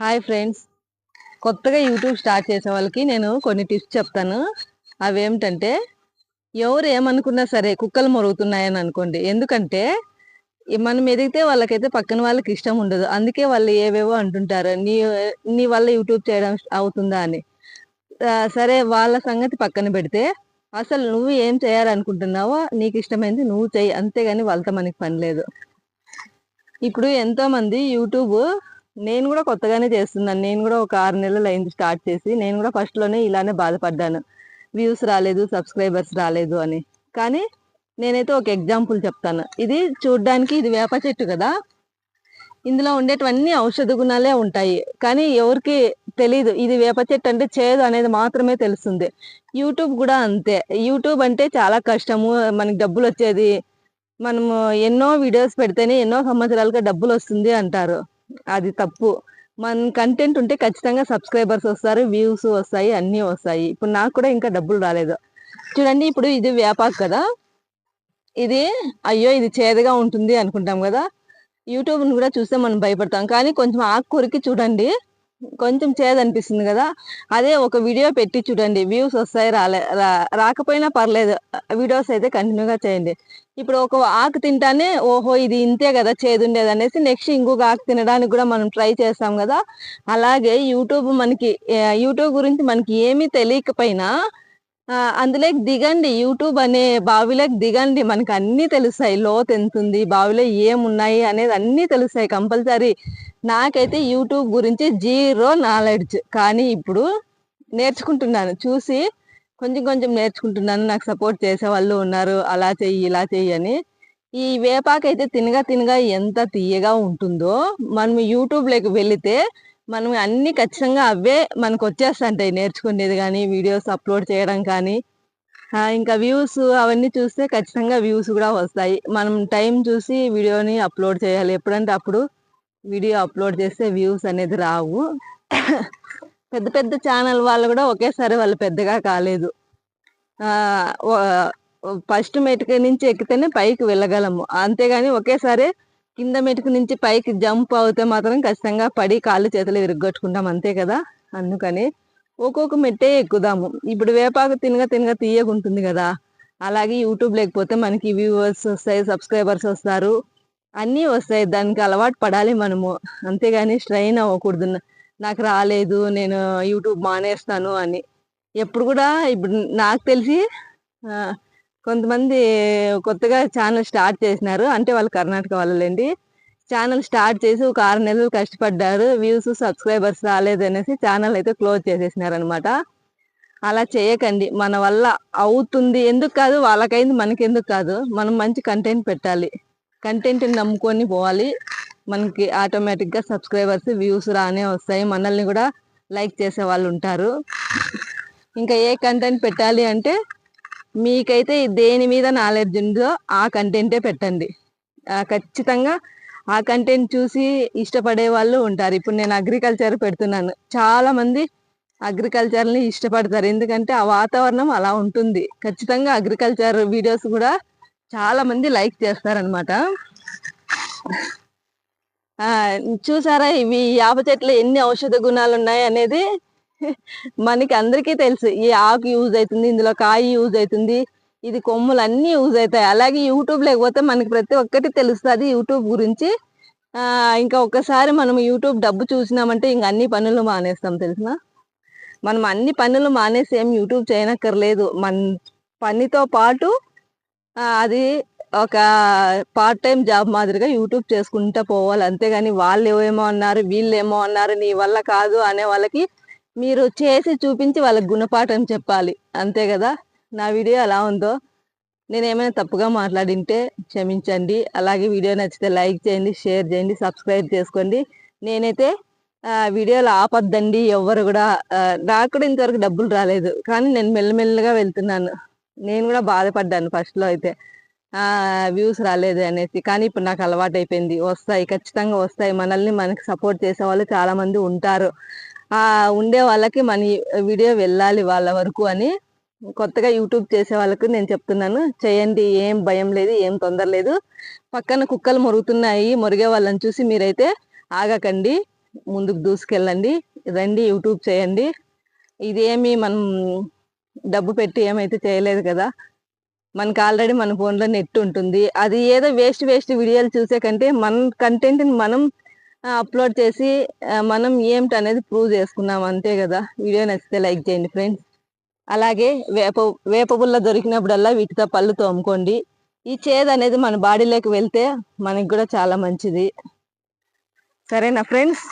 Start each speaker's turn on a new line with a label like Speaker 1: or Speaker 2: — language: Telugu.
Speaker 1: Hi friends. కొత్తగా యూట్యూబ్ స్టార్ట్ చేసే వాళ్ళకి నేను కొన్ని టిప్స్ చెప్తాను. అవి ఏమిటంటే ఎవరు ఏమనుకున్నా సరే కుక్కలు మొరుగుతున్నాయని అనుకోండి. ఎందుకంటే మనం ఎదిగితే వాళ్ళకైతే పక్కన వాళ్ళకి ఇష్టం ఉండదు. అందుకే వాళ్ళు ఏవేవో అంటుంటారు నీ నీ వల్ల యూట్యూబ్ చేయడం అవుతుందా అని. సరే వాళ్ళ సంగతి పక్కన పెడితే అసలు నువ్వు ఏం చేయాలనుకుంటున్నావో నీకు ఇష్టమైంది నువ్వు చెయ్యి. అంతేగాని వాళ్ళతో మనకి పని లేదు. ఇప్పుడు ఎంతోమంది యూట్యూబ్ నేను కూడా కొత్తగానే చేస్తున్నాను. నేను కూడా ఒక ఆరు నెలలు అయింది స్టార్ట్ చేసి నేను కూడా ఫస్ట్లోనే ఇలానే బాధపడ్డాను. వ్యూస్ రాలేదు సబ్స్క్రైబర్స్ రాలేదు అని. కానీ నేనైతే ఒక ఎగ్జాంపుల్ చెప్తాను. ఇది చూడ్డానికి ఇది వేప చెట్టు కదా. ఇందులో ఉండేటివన్నీ ఔషధ గుణాలే ఉంటాయి. కానీ ఎవరికి తెలియదు ఇది వేప చెట్టు అంటే చేదు అనేది మాత్రమే తెలుస్తుంది. యూట్యూబ్ కూడా అంతే. యూట్యూబ్ అంటే చాలా కష్టము మనకి డబ్బులు వచ్చేది. మనము ఎన్నో వీడియోస్ పెడితేనే ఎన్నో సంవత్సరాలుగా డబ్బులు వస్తుంది అంటారు. అది తప్పు. మన కంటెంట్ ఉంటే ఖచ్చితంగా సబ్స్క్రైబర్స్ వస్తారు వ్యూస్ వస్తాయి అన్నీ వస్తాయి. ఇప్పుడు నాకు కూడా ఇంకా డబ్బులు రాలేదు. చూడండి ఇప్పుడు ఇది వేపాకు కదా. ఇది అయ్యో ఇది చేదుగా ఉంటుంది అనుకుంటాం కదా. యూట్యూబ్ని కూడా చూస్తే మనం భయపడతాం. కానీ కొంచెం ఆకుకూరకి చూడండి. కొంచెం చేదనిపిస్తుంది కదా. అదే ఒక వీడియో పెట్టి చూడండి. వ్యూస్ వస్తాయి రాలే రా- రాకపోయినా పర్లేదు. వీడియోస్ అయితే కంటిన్యూగా చేయండి. ఇప్పుడు ఒక ఆకు తింటానే ఓహో ఇది ఇంతే కదా చేదుండేది అనేసి నెక్స్ట్ ఇంకొక ఆకు తినడానికి కూడా మనం ట్రై చేస్తాం కదా. అలాగే యూట్యూబ్ మనకి యూట్యూబ్ గురించి మనకి ఏమీ తెలియకపోయినా అందులోకి దిగండి. యూట్యూబ్ అనే బావిలోకి దిగండి. మనకు అన్నీ తెలుస్తాయి. లోతు ఎంత ఉంది బావిలో ఏమున్నాయి అనేది అన్నీ తెలుస్తాయి కంపల్సరీ. నాకైతే యూట్యూబ్ గురించి జీరో నాలెడ్జ్. కానీ ఇప్పుడు నేర్చుకుంటున్నాను. చూసి కొంచెం కొంచెం నేర్చుకుంటున్నాను. నాకు సపోర్ట్ చేసే వాళ్ళు ఉన్నారు. అలా చెయ్యి ఇలా చెయ్యి అని. ఈ వేపాకైతే తినగా తినగా ఎంత తీయగా ఉంటుందో. మనం యూట్యూబ్లోకి వెళితే మనం అన్ని ఖచ్చితంగా అవే మనకు వచ్చేస్తుంటాయి నేర్చుకునేది కానీ వీడియోస్ అప్లోడ్ చేయడం కానీ. ఇంకా వ్యూస్ అవన్నీ చూస్తే ఖచ్చితంగా వ్యూస్ కూడా వస్తాయి. మనం టైం చూసి వీడియోని అప్లోడ్ చేయాలి. ఎప్పుడంటే అప్పుడు వీడియో అప్లోడ్ చేస్తే వ్యూస్ అనేది రావు. పెద్ద పెద్ద ఛానల్ వాళ్ళు కూడా ఒకేసారి వాళ్ళు పెద్దగా కాలేదు. ఫస్ట్ మెటుక నుంచి ఎక్కితేనే పైకి వెళ్ళగలము. అంతేగాని ఒకేసారి కింద మెటుకు నుంచి పైకి జంప్ అవుతే మాత్రం ఖచ్చితంగా పడి కాళ్ళు చేతులు విరగొట్టుకుంటాం అంతే కదా? అందుకని ఒక్కొక్క మెట్టే ఎక్కుదాము. ఇప్పుడు వేపాకు తినగా తినగా తీయగా ఉంటుంది కదా? అలాగే యూట్యూబ్ లేకపోతే మనకి వ్యూవర్స్ వస్తాయి సబ్స్క్రైబర్స్ వస్తారు. అన్నీ వస్తాయి. దానికి అలవాటు పడాలి మనము. అంతేగాని స్ట్రైన్ అవ్వకూడదు. నాకు రాలేదు నేను యూట్యూబ్ మానేస్తాను అని. ఎప్పుడు కూడా ఇప్పుడు నాకు తెలిసి కొంతమంది కొత్తగా ఛానల్ స్టార్ట్ చేసినారు. అంటే వాళ్ళు కర్ణాటక వాళ్ళండి ఛానల్ స్టార్ట్ చేసి ఒక ఆరు నెలలు కష్టపడ్డారు. వ్యూస్ సబ్స్క్రైబర్స్ రాలేదు అనేసి ఛానల్ అయితే క్లోజ్ చేసేసినారనమాట అలా చేయకండి. మన వల్ల అవుతుంది. ఎందుకు కాదు? వాళ్ళకైంది మనకెందుకు కాదు? మనం మంచి కంటెంట్ పెట్టాలి. కంటెంట్ని నమ్ముకొని పోవాలి. మనకి ఆటోమేటిక్గా సబ్స్క్రైబర్స్ వ్యూస్ రానే వస్తాయి. మనల్ని కూడా లైక్ చేసే వాళ్ళు ఉంటారు. ఇంకా ఏ కంటెంట్ పెట్టాలి అంటే మీకైతే దేని మీద నాలెడ్జ్ ఉందో ఆ కంటెంటే పెట్టండి. ఖచ్చితంగా ఆ కంటెంట్ చూసి ఇష్టపడే వాళ్ళు ఉంటారు. ఇప్పుడు నేను అగ్రికల్చర్ పెడుతున్నాను. చాలామంది అగ్రికల్చర్ని ఇష్టపడతారు. ఎందుకంటే ఆ వాతావరణం అలా ఉంటుంది. ఖచ్చితంగా అగ్రికల్చర్ వీడియోస్ కూడా చాలామంది లైక్ చేస్తారనమాట చూసారా? ఇవి యాప చెట్లు ఎన్ని ఔషధ గుణాలు ఉన్నాయి అనేది మనకి అందరికీ తెలుసు ఈ ఆకు యూజ్ అవుతుంది ఇందులో కాయ యూజ్ అవుతుంది ఇది కొమ్ములు అన్ని యూజ్ అవుతాయి. అలాగే యూట్యూబ్ లేకపోతే మనకి ప్రతి ఒక్కటి తెలుస్తుంది యూట్యూబ్ గురించి. ఇంకా ఒక్కసారి మనం యూట్యూబ్ డబ్బు చూసినామంటే ఇంక అన్ని పనులు మానేస్తాం తెలిసిన మనం అన్ని పనులు మానేసి ఏం యూట్యూబ్ చేయనక్కర్లేదు. మన పనితో పాటు అది ఒక పార్ట్ టైం జాబ్ మాదిరిగా యూట్యూబ్ చేసుకుంటా పోవాలి. అంతేగాని వాళ్ళు ఏమో అన్నారు వీళ్ళు ఏమో అన్నారు నీ వల్ల కాదు అనే వాళ్ళకి మీరు చేసి చూపించి వాళ్ళకి గుణపాఠం చెప్పాలి. అంతే కదా? నా వీడియో ఎలా ఉందో. నేను ఏమైనా తప్పుగా మాట్లాడింటే క్షమించండి. అలాగే వీడియో నచ్చితే లైక్ చేయండి షేర్ చేయండి సబ్స్క్రైబ్ చేసుకోండి. నేనైతే వీడియోలు ఆపద్దండి. ఎవరు కూడా నాకు కూడా ఇంతవరకు డబ్బులు రాలేదు. కానీ నేను మెల్లమెల్లగా వెళ్తున్నాను. నేను కూడా బాధపడ్డాను ఫస్ట్లో అయితే. వ్యూస్ రాలేదు అనేసి. కానీ ఇప్పుడు నాకు అలవాటు అయిపోయింది వస్తాయి ఖచ్చితంగా వస్తాయి. మనల్ని మనకి సపోర్ట్ చేసే వాళ్ళు చాలామంది ఉంటారు. ఉండే వాళ్ళకి మన వీడియో వెళ్ళాలి వాళ్ళ వరకు అని కొత్తగా యూట్యూబ్ చేసే వాళ్ళకి నేను చెప్తున్నాను. చేయండి ఏం భయం లేదు ఏం తొందర లేదు. పక్కన కుక్కలు మొరుగుతున్నాయి మొరిగే వాళ్ళని చూసి మీరైతే ఆగకండి ముందుకు దూసుకెళ్ళండి రండి యూట్యూబ్ చేయండి. ఇదేమి మనం డబ్బు పెట్టి ఏమైతే చేయలేదు కదా మనకి ఆల్రెడీ మన ఫోన్లో నెట్ ఉంటుంది. అది ఏదో వేస్ట్ వేస్ట్ వీడియోలు చూసే కంటే మన కంటెంట్ని మనం అప్లోడ్ చేసి మనం ఏమిటి అనేది ప్రూవ్ చేసుకున్నాం. అంతే కదా. వీడియో నచ్చితే లైక్ చేయండి ఫ్రెండ్స్ అలాగే వేప వేపబుల్ల దొరికినప్పుడల్లా వీటితో పళ్ళు తోముకోండి. ఈ చేదు అనేది మన బాడీలోకి వెళ్తే మనకి కూడా చాలా మంచిది. సరేనా ఫ్రెండ్స్